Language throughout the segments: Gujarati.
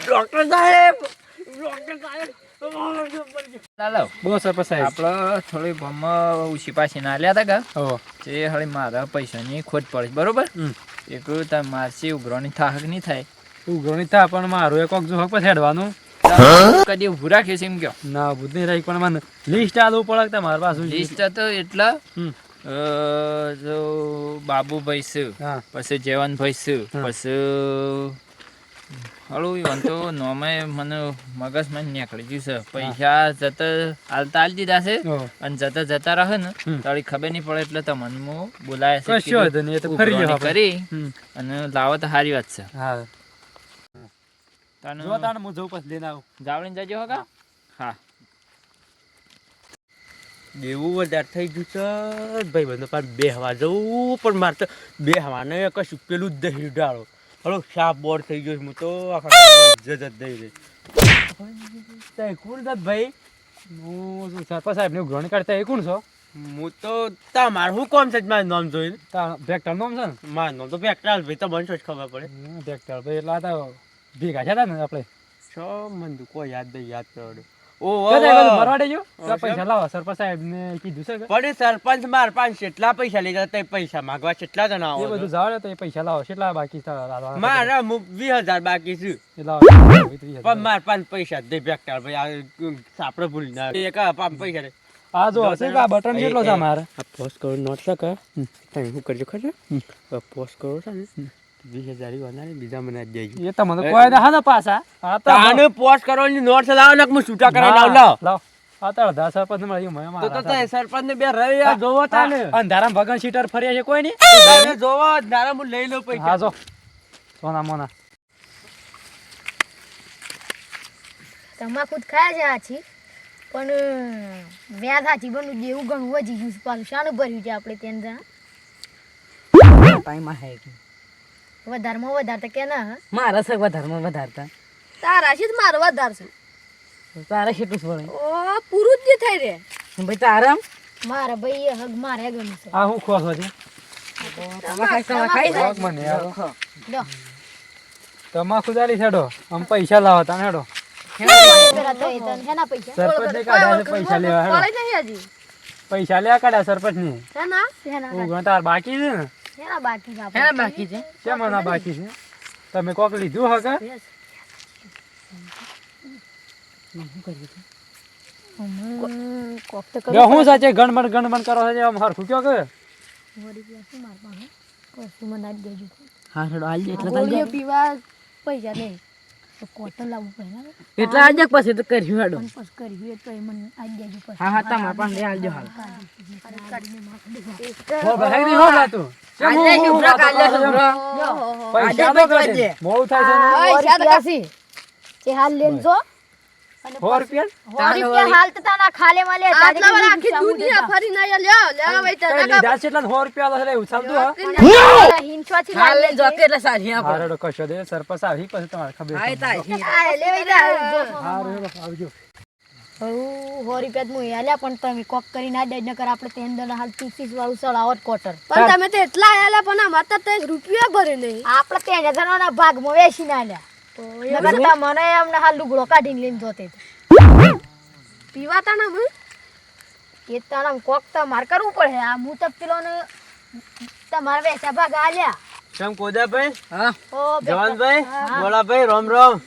ડોક્ટર સાહેબ ડોક્ટર સાહેબ બહુ સરપંચ આપણે થોડી ગામમાં ઉછી પાછી ના લ્યા હતા કે? હળી મારા પૈસાની ખોટ પડે બરોબર? એટલું તમે મારસી ઉઘરોની થાક નહીં થાય. ઉઘરણી થા પણ મારું એક જો હક પછી હેડવાનું. કદી ઊભું રાખીએ છે એમ કયો? ના બુદ્ધ નહીં પણ મને લિસ્ટ આલવું પડે કે મારા પાસે લિસ્ટ તો એટલા. જો બાબુભાઈ છે પછી જવાનભાઈ છે પછી હળું તો નોમે મને મગજમાં નીકળી ગયું છે. પૈસા જતા હાલતા હાલ દીધા છે અને જતા જતા રહે ને. તારી ખબર નહીં પડે એટલે તમને હું બોલાય છે. કરી. અને લાવો તો સારી વાત છે. હા. તને હું જઉં પછી લઈને આવું. જાવડીને જજો હકા હા. દેવું વધારે થઈ ગયું છે. ભાઈ બંધો પણ બે હવા જવું પણ મારે તો બે હવાને કશું પેલું જ દહીં ડાળો હલો સાપ બોર થઈ ગયો. હું તો આખા જ દઈ. રહી કોણ છે ભાઈ? હું શું સરપંચ સાહેબ ને ગ્રહણ કરતા એ કોણ છો? હું તો તમારે શું કોમ છે મારું નામ જોઈને? ટ્રેક્ટર નામ છે ને? મારું નામ તો ભેક્ટર ભાઈ તો મને જ ખબર પડે? ભેક્ટર ભાઈ એટલે આ તો ભેગા છે ને આપણે. છ મને કોઈ યાદ નહીં યાદ કરો તો તે બધું ઓ મરવા દેજો તો હા, પૈસા લાવો સરપંચ સાહેબ ને કીધું છે કે? પણ સરપંચ માર પાંચ કેટલા પૈસા લઈ જતા પૈસા માગવા કેટલા જણા આવો બધું છો? તો પૈસા લાવો કેટલા બાકી મારા હું વીસ હજાર બાકી છું. એ લાવો વીસ હજાર. પણ માર પાંચ પૈસા દે બેકટાર ભાઈ ભૂલી ના એક પાંચ પૈસા આ જો હશે કે બટન કેટલો છે મારે પોસ્ટ કરો નોટ છે કે તમે કરજો ખબર? પોસ્ટ કરો છે ને વીસ હજાર બીજા મને જ એ તમને કોઈ ના હા પાછા આ પોસ્ટ કરવાની નોટ લાવો ને હું છૂટા કરાવી લાવ લાવ. લાવ. અડધા સરપંચ મળ્યું મેં તો તો સરપંચ ને બે રહી જોવો તાને. આ અંધારામાં સીટર ફર્યા છે કોઈ નહીં જોવો નારા હું લઈ લઉં હા જો. સોના મોના. તમાકુ જ છે આછી? પણ વ્યાજ આછી જેવું ઘણું વધી ગયું છે પાછું. શાનું ભર્યું છે આપણે ત્યાં ટાઈમ હે વધારમાં વધારતા કે ના મારા છે વધારમાં વધારતા. તારા છે મારો વધારે છે તારે કેટલું વળે ઓ પૂરું જ થઈ રે. ભાઈ તારા? મારે ભાઈ હગ મારે ગમે છે. આ હું ખોસ હતી તમાકુ તમે છેડો આમ પૈસા લાવો તાને હેડો. પેલા તો એ તને હેના પૈસા. સરપંચ ને કાઢ્યા છે પૈસા લેવા પૈસા લેવા કાઢ્યા સરપંચ ને? બાકી છે ને? હેના બાકી છે હે બાકી છે? કેમ બાકી છે? તમે કોક લીધું હકે હું સાચે ગણમણ ગણમણ કરો છે આમ હરખું કયો કે? વળી ગયા છે મારા પાસે? કશું મને આજ દેજો. હા આલજે એટલે પીવા પૈસા નહીં. તો લાવવું પડે એટલે આજે પછી તો કર્યું હેડો. પછી કર્યું તો એ મને આજ દેજો પછી. હા હા તમારા પાસે આલજો હાલ. હો ભાઈ નહીં હો તું. આલ્યા હું શુભ્રા, છો? શુભ્રા. પૈસા તો પૈસા મોડું થાય છે ને. સો રૂપિયા છે હાલ લેજો. સો રૂપિયા? હાલ તો તાના ખાલે માલે આટલા વાર આખી દુનિયા ફરી ના લ્યો લેવા વઈ કઈ લીધા છે એટલે સો રૂપિયા છે એટલે હા? હિંચવા થી હાલ જો કે એટલે સારી આપો હારેડો કશો દે સરપંચ આવી પછી તમારે ખબર હા તા. તારી. આ જા. હારું હેડો, આવજો. હઉ સો રૂપિયા જ આલ્યા પણ તમે કોક કરી ના દેજ નકર આપણે તેન અંદર હાલ પીસીસ વાળું સળાવટ કોટર પણ તમે તો એટલા આયા પણ આમાં તો તે રૂપિયા ભરે નહીં. આપણે ત્યાં જણાના ભાગમાં વેચી ના આલ્યા. નકર તા મને એમને હાલ લુગડો કાઢીને લઈને જોતે પીવા તા ના એ તારા કોક તો માર કરવું પડે. આ હું તો પેલો ને તમારે વેચા ભાગ આલ્યા. કેમ કોદાભાઈ હા. ઓ જવાનભાઈ? બોલાભાઈ રામ રામ.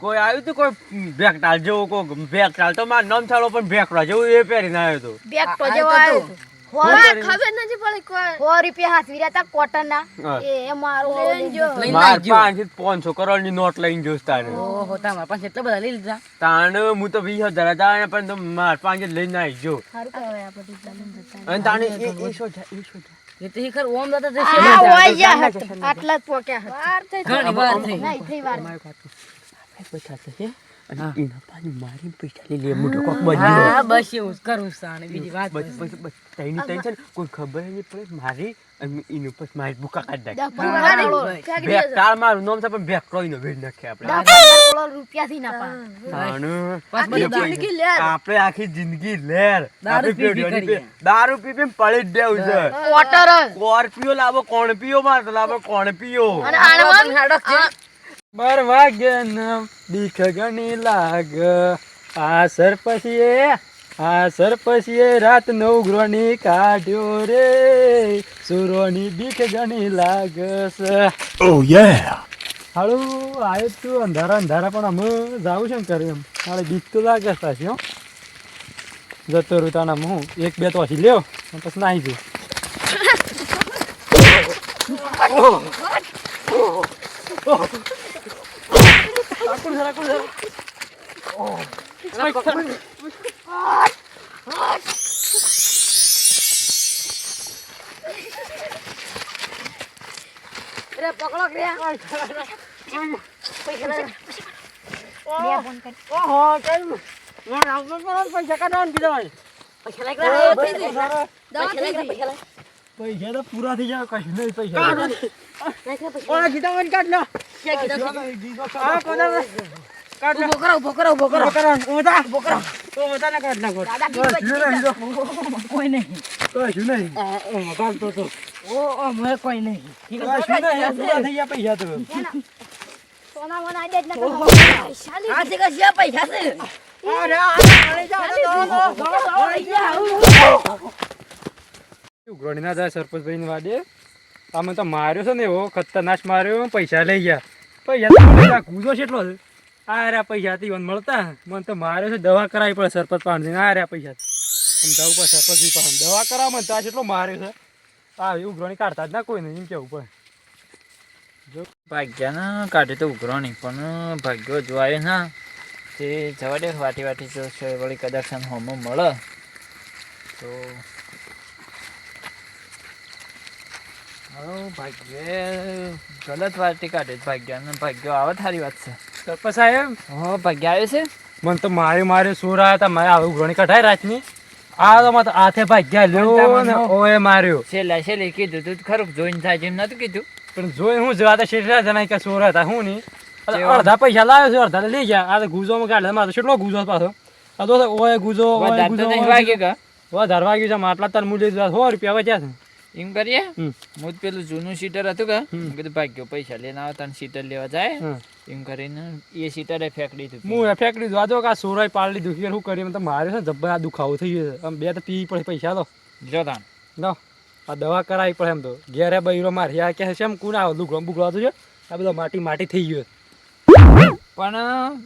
કોઈ આવ્યું તું કોઈ ભેકટાલ જેવું? કોઈ ભેકટાલ તો મારું નામ ચાલો પણ ભેકડા જેવું એ પહેરીને આવ્યો હતો આ- જેવો આવ્યો હતો. ખબર નથી પડી સો રૂપિયા હાથ રહ્યા તા કોટન ના. એ મારો લઈને જો લઈને માર પાંચ પાંચસો કરોડની નોટ લઈને જોશ તારે ઓહો તમારા પાસે એટલા બધા લઈ લીધા તાણે હું તો વીસ હજાર હતા પણ તો માર પાંચ લઈને આવી જો સારું કહેવાય આપણે તો એટલા લઈને જતા. અને તાણે એ એ શું છે એ શું છે એ તો ખર ઓમ દાદા જશે હોય જા હાથ. આટલા જ પોક્યા હતા. વાર થઈ નહીં, થઈ વાર. આપણે પૈસા છે અને એના પાછી મારી પૈસા લઈ લે મોટો કોક બની હા બસ એવું કરું છું બીજી વાત બસ બસ બસ તઈની તઈ છે કોઈ ખબર નહીં પડે મારી અને એનું પછી મારી ભૂકા કાઢી નાખે. પંદર કરોડ ફેંકી બેક દેજો. તાળ મારું નામ છે પણ બેક કોઈનો વેડ નાખે આપણે. દસ પંદર કરોડ રૂપિયાથી ના પાડે. આખી જિંદગી લેર. આપણે આખી જિંદગી લેર. દારૂ આપણે પી પી પેઢીઓની કરીએ. પે- દારૂ પી પી પડી જ દેવું છે. ક્વાર્ટર જ. સ્કોર્પિયો લાવો કોણ પીયો મારે લાવો કોણ પીયો અને આણમાં બાર વાગ્યા ન દીખ ગણી લાગ. આ સરપસીએ આ સરપસીએ રાત નવ ગ્રોની કાઢ્યો રે. સુરોની દીખ ગણી લાગ ઓ યે હાલું આવ્યો જ તું અંધારા અંધારા પણ અમે જાવું છે ને કર્યું એમ. મારે બીક તો લાગે છે પાછી હો. જતો રૂતાના તાના હું એક બે તો હસી લ્યો પછી નાહી જઉં અરે પકડો ક્રિયા. પૈસા લે. બે ફોન કરી. ઓહો કઈ મને આવતો કરો પૈસા કાઢવાનું કીધું પૈસા લે ક્રિયા. દવા થઈ ગઈ. પૈસા લે. પૈસા તો પૂરા થઈ જાય કશું નહીં પૈસા. ઓલા ગીતા મને કાઢ લો. ક્યાં કોના કાઢ લો. ઊભો કરો ઊભો કરો ઊભો કરો. ઊભા ઊભા તો કાઢ નાખો. દાદા કોઈ નહીં. કશું નહીં. ઓમાં કાઢતો તો. ઓ ઓ મેં કોઈ નહીં. કશું નહીં પૂરા થઈ ગયા પૈસા તો. સોના મોના દે જ પૈસા આ છે કે પૈસા છે? અરે આ લઈ જાઓ ઉઘરાણી ના જાય સરપંચભાઈ ની વાડે આમે તો માર્યો છે ને એવો ખતરનાશ માર્યો, પૈસા લઈ ગયા. પૈસા છે આ રહ્યા પૈસા થી મળતા? મને તો માર્યો છે, દવા કરાવી પડે સરપંચ પાસે આ પૈસા. આમ જવું પડે દવા કરાવવા મને તો આ માર્યો છે. આ ઉઘરાણી કાઢતા જ ના કોઈ નહીં એમ પડે. ભાગ્યાના કાઢે તો ઉઘરો પણ ભાગ્યો જોવાય ના, તે જવા દે વાટી વાટી જો છે, વળી કદાચ હોમો મળે. તો હવે ભાગ્ય ગલત વાટી કાઢે છે ભાગ્યો આવે તારી વાત છે. સરપંચ સાહેબ? હો ભાગ્ય આવે છે? મને તો માર્યો માર્યો સુર આવ્યા હતા મારે આવું ઉઘરાણી કઢાઈ રાતની. આ તો મારે હાથે ભાગ્યા લ્યો ને ઓએ માર્યો. છેલ્લા છેલ્લે કીધું તું ખરું જોઈને થાય જેમ નતું કીધું. પણ જોઈ હું જોવા તો શેઠા જણા કે સોર હતા હું નહીં. અડધા પૈસા લાવ્યો છે અડધા લઈ ગયા. આ તો ગુજોમાં કાઢે મારે કેટલો ગુજો પાછો. આ તો ઓય વધારે વાગ્યું ગુજો. વધારે વાગ્યું છે માટલા તાર મૂલ્ય સો રૂપિયા વચ્યા છે. એમ કરીએ? હું પેલું જૂનું સીટર હતું કે. મેં કીધું ભાગ્યો પૈસા લઈને આવે તને સીટર લેવા જાય. એમ કરીને એ સીટરે ફેંકડી દીધું હું એ ફેંકી દીધું. આ તો આ સોરાય પાડી દીધું શું કરીએ? તો મારે છે જબ્બર આ દુખાવો થઈ ગયો છે. આમ બે તો પી પડે પૈસા તો. જો તાન લો આ દવા કરાવી પડે એમ તો. ઘેરે બૈરો મારી આ કે છે એમ કોણ આવો? લુગડો બુગડો છે? આ બધો માટી માટી થઈ ગયો પણ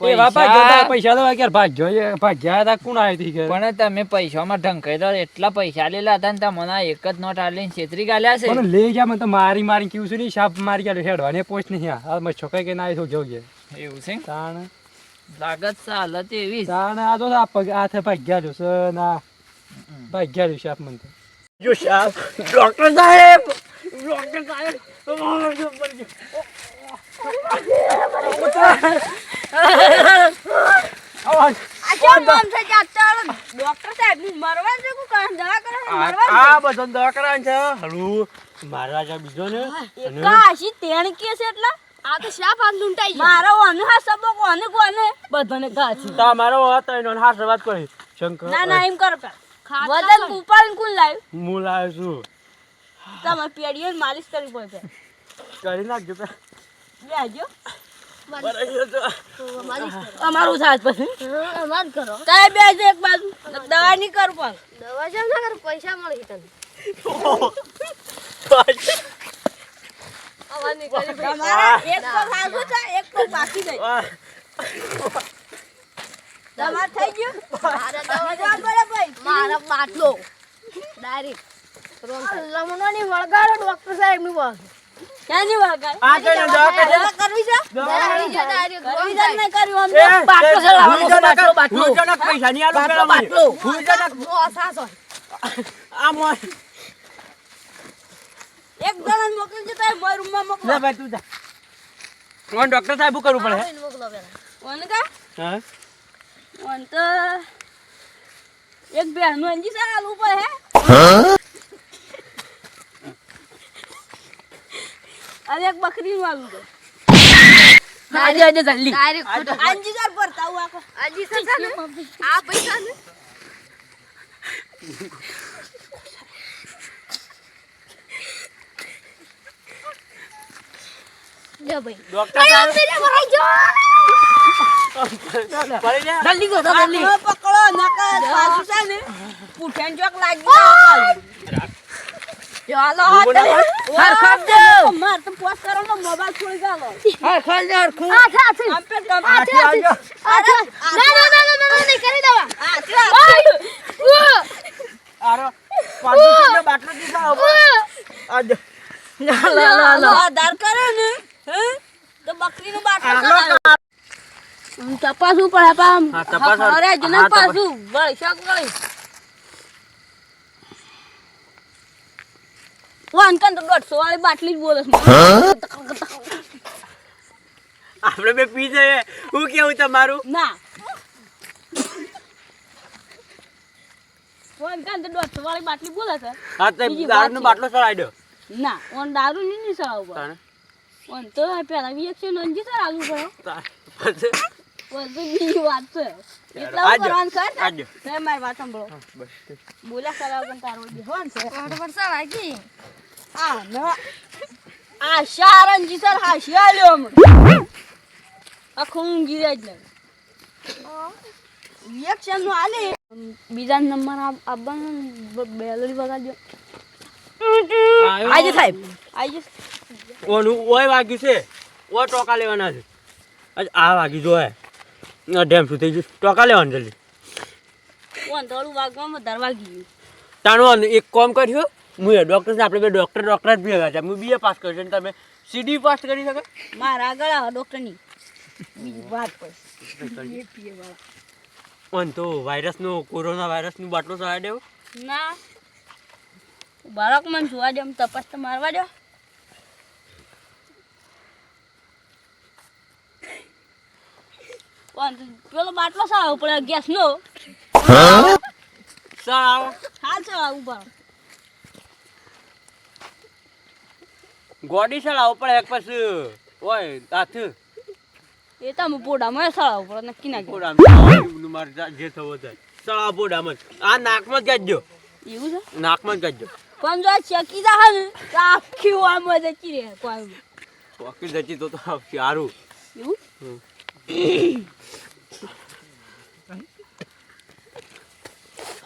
એવા ભાગ્યો પૈસા તા પૈસા તો ક્યારે ભાગ્યો એ ભાગ્યા હતા કોણ આવી હતી પણ તમે પૈસામાં ઢંકાઈ એટલા પૈસા લેલા હતા ને તમને એક જ નોટ આલીને છેતરી ગાલ્યા છે. પણ લઈ ગયા મને તો મારી મારી કેવું છું નહીં સાપ મારી ગયા હેડવાની પોસ્ટ નહીં આ. મારે છોકરા કે ના આવી જો ગયા એવું છે? તાણ. લાગત હાલત એવી. તાણ આ તો આ પગ હાથે ભાગ્યા જો ના. ભાગ્યા જો સાપ મને જો સાહેબ ડોક્ટર સાહેબ! ડોક્ટર સાહેબ! ડોક્ટર સાહેબ મરવા છે કુ કામ દવા કરે મરવા આ આ બધો દવા કરાવવાનું છે. હળું મારા જા બીજો ને. કાશી તેણ કે છે એટલા? આ તો શા હાથ લૂંટાઈ મારો ઓને હા સબક કોને કોને? બધાને ઘા છે તમારો હતો એનો વાત કરી. શંકર ના ના એમ કર કર વજન ઉપાડીને કોણ લાવ્યું. હું લાવ્યો છું. તમે પેડીએ માલિશ કરવી પડશે કરી નાખજો પે અમારું થાય પછી. અમાર કરો. તમે બેજો એક બાજુ. દવા નહીં કર પણ. દવા જેમ ના કર પૈસા મળી તને. આવા નહીં કરી ભાઈ. તમારે એક તો સાચું છે એક તો બાકી નહીં. તમારે થઈ ગયું? મારા દવા મજા પડે ભાઈ મારા બાટલો. ડાયરેક્ટ લમણોની વળગાડો ડોક્ટર સાહેબનું ક્યાંની વળગાડ દવા કરવી છે? આલું એક જણ મોકલજો તો મારા રૂમમાં મોકલો. ભાઈ તું જા. કોણ ડોક્ટર સાહેબ કરવું પડે? મોકલો પેલા. ઓને કા? હા? ઓન તો એક અંજી આલુ હે? અરે એક બકરીનું આલુ પર આજે આજે જલ્દી અંજી સર પર તાવ આકો અંજી સર આ પૈસા ને. લે ભાઈ. ડોક્ટર સાહેબ. ભરાઈ જો. જલ્દી કરો જલ્દી. પકડો નકર પાછું છે ને પૂઠેન ચોક લાગી જાય. ચાલો હાર દો. માર તો પોસ્ટ કરો ને મોબાઈલ છોડી ગાલો. હાર ખાપ હાર ખૂબ આ થા છે આમ પે ગમ આ થા છે આ ના ના ના ના ના કરી દેવા. આરો પાંચસો બાટલો દીધા આ જો. આધાર કરે ને. હે? તો બકરીનું બાટલું તપાસવું પડે પામ. હા, તપાસ- અરે જને હા, તપાસ. શક વળી. વાન કન તો દોઢસો વાળી બાટલી જ બોલે આપણે બે પી જઈએ. હું કેવું તમારું? ના. તો દોઢસો વાળી બાટલી બોલે છે. હા તો દારૂનો બાટલો. ચડાવી દો. ના ઓન દારૂ નહીં ની સળાવ ઓન તો પેલા વીએક્સી નંજી સર આલુ પડે પછી? તો બીજી વાત છે. એટલા કરવાનું છે તે મારી વાત સાંભળો. બોલા કરાવ પણ તારો છે. આ શારંજી સર હાશી આલ્યો હમણાં આખું ઊંઘી રહે જ નહીં રિએક્શનનું આલે. બીજા નંબર આપવાનો બેલરી વગાડજો. આજે સાહેબ. આઈ જશે. ઓનું ઓય વાગ્યું છે. ઓ ટોકા લેવાના છે. આજ આ વાગી જો હે ડેમ થઈ ગયું ટોકા લેવાનું જલ્દી. કોણ થોડું વાગવામાં વધારે વાગી ગયું. તાણું એક કોમ કર્યું? હું એ ડૉક્ટર છે આપણે બે ડૉક્ટર ડૉક્ટર જ ભેગા છે. હું બીએ પાસ કર્યો છે તમે સીડી પાસ કરી શકો? મારા આગળ આવો ડોક્ટરની વાત ઓન તો વાયરસનો કોરોના વાયરસનું બાટલો ચડાવી દેવો. ના. બાળક મને જોવા દે તપાસ તો મારવા દો. પણ પેલો બાટલો સાવ પડે ગેસ નો. ચડાવો હા સાવ ઉપર ગોડી ચડાવો પડે એક પછી ઓય હાથ એ તમે પોડામાં સળાવ પડે નક્કી ના કહેવાય. પોડામાં મારે જે થવો થાય સળાવ પોડામાં આ નાકમાં જ ગાજજો એવું છે? નાકમાં જ ગાજજો પણ જો ચકી જા ને તો આખી વારમાં જતી રહે કોઈ. ચોકી જતી તો તો સારું એવું?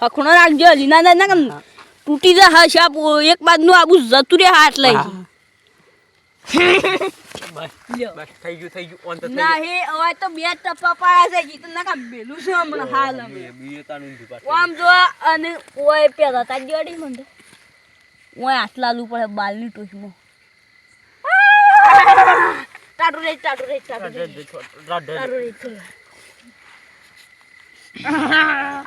હખણો રાખજો લીના ના ના તૂટી જા હા શાપ એક બાદનું આબુ જતું રે હાથ લઈ. થઈ ગયું થઈ ગયું ઓન તો ના હે હવે તો બે ટપ્પા પાડ્યા છે. જીત ના કામ બેલું છે હમણાં હાલ. આમ જો અને ઓય પેલા તા જોડી મને ઓય આટલા લુ પડે બાલની ટોચમાં ટાટુ રે ટાટુ રે ટાટુ રે.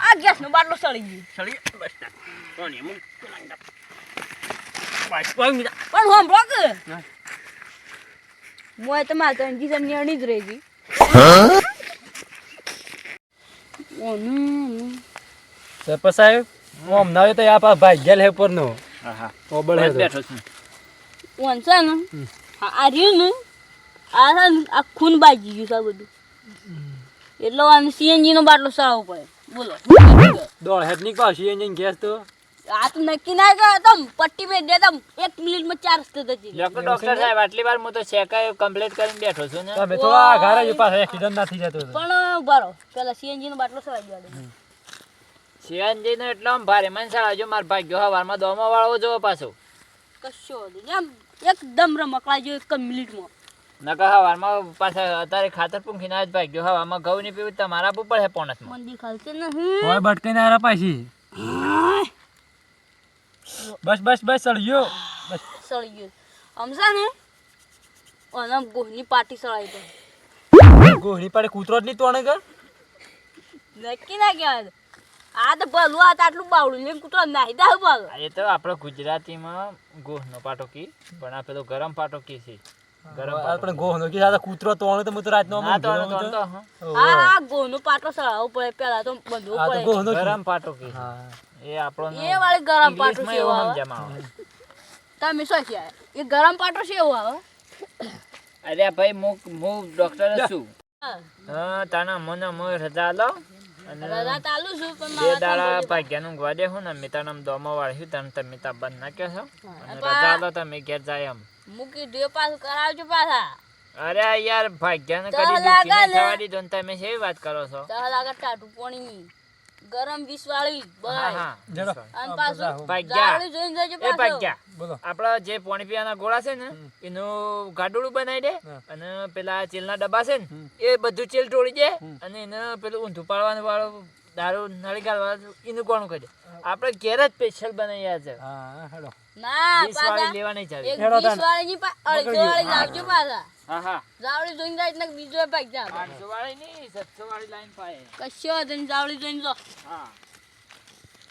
આ ગેસ નો બાટલો સળી ગયો. સળી ગયો? બસ ના. કોણ એમ? બસ, કોઈ મીઠા. પણ હોંભળો કે ના. મોય તમાર તો અંજી અણી જ રહી ગઈ ઓનું સરપંચ સાહેબ હું હમણાં આવ્યો તો આ પા ભાઈ ગેલ હે પર નો હા ઓબળ હે બેઠો છું. ઓન છે ને આ રહ્યું ને આ છે ને આ ખૂન બાજી ગયું છે બધું. એટલે આને સીએનજી નો બાટલો સાવ પડે. બોલો દોડ હેડની સીએનજી એન્જિન ગેસ તો. આ તો નક્કી ના કરો તમ પટ્ટી મેં દે તમ એક મિનિટમાં ચાર રસ્તે જતી રહે. ડોક્ટર સાહેબ આટલી વાર હું તો ચેકઅપ કમ્પ્લીટ કરીને બેઠો છું ને. તમે તો આ ઘરે જ પાછા એક્સિડન્ટ ના થઈ જતો પણ ઉભારો પેલા સીએનજી નો બાટલો સળાવી દે સીએનજી નો એટલો આમ ભારે સાળા જો માર ભાગ્યો હવારમાં દોમો વાળવો જોવો પાછો. કશો નહીં. આમ એકદમ રમકડા જેવું એક જ મિનિટમાં. નકર હવારમાં પાછા અત્યારે ખાતર પૂંખીને જ ભાગ્યો. હવામાં ઘઉં ની પીવું તમારા ઉપર હે પોણસમાં. મંદી ખાલશે ને હમ. ભટકી ના આરા પાછી. બસ બસ બસ ચડ્યો બસ. સળી ગયું સમજા ને? આમ ગોહની પાટી સળાવી દે. ગોહની પાડે કૂતરો જ નહીં તોણે કર નક્કી ના કહેવાય. આ તો ભલું આ આટલું બાવડું લઈને કૂતરો નાહી દે ભલ. એ તો આપણે ગુજરાતીમાં ગોહનો પાટો કી પણ આ પેલો ગરમ પાટો કી છે. ગરમ આપણે ગોહનો કી સાદા કૂતરો તોણો તો હું તો રાતનો ના તો તો હા. હા હા ગોનો પાટો સળાવો પડે. પેલા તો બંધવું આ પડે. ગરમ પાટો કી. હા. એ આપણો એ વાળી ગરમ પાટો છે એવું તમે શું કહ્યા એ ગરમ પાટો છે એવું આવે? અરે ભાઈ હું હું ડોક્ટર છું. હા. હા તાના મને મને રજા લો રજા ચાલુ છું પણ બે દાડા ભાગ્યાનું ગવા દે હું ને મિતા દોમો વાળ્યું તને તમે તા બંધ ના છો રજા લો તમે ઘેર જાય એમ. મૂકી દે પાછું કરાવજો પાછા. અરે યાર ભાગ્યાને નહીં ને. થવા દીધો તમે વાત કરો છો? દહ લાગે ટાટું પાણી ગરમ વિસવાળી હા બરાબર હા જડો. અને પાછું ભાગ્યા. જાવળી જોઈને જજો એ પાછો. ભાગ્યા. બોલો. આપડા જે પાણી પીવાના ગોળા છે ને એનું ગાડોળું બનાવી દે અને પેલા ચેલના ડબ્બા છે ને એ બધું ચેલ તોડી દે અને એને પેલું ઊંધું પાડવાનું વાળું દારૂ નળી કાઢવાનું એનું કોણ કરી દે. આપણે ઘેર જ સ્પેશિયલ બનાવ્યા છે. ના વીસ વાળી લેવા નહીં ચાલે. લાવજો પાછા. હા હા. જાવળી જોઈને જાય એટલે બીજો ભાગ્યા આઠસો વાળી નહીં સાતસો વાળી લાઈન પાય કશો જાવળી જોઈને જો. હા.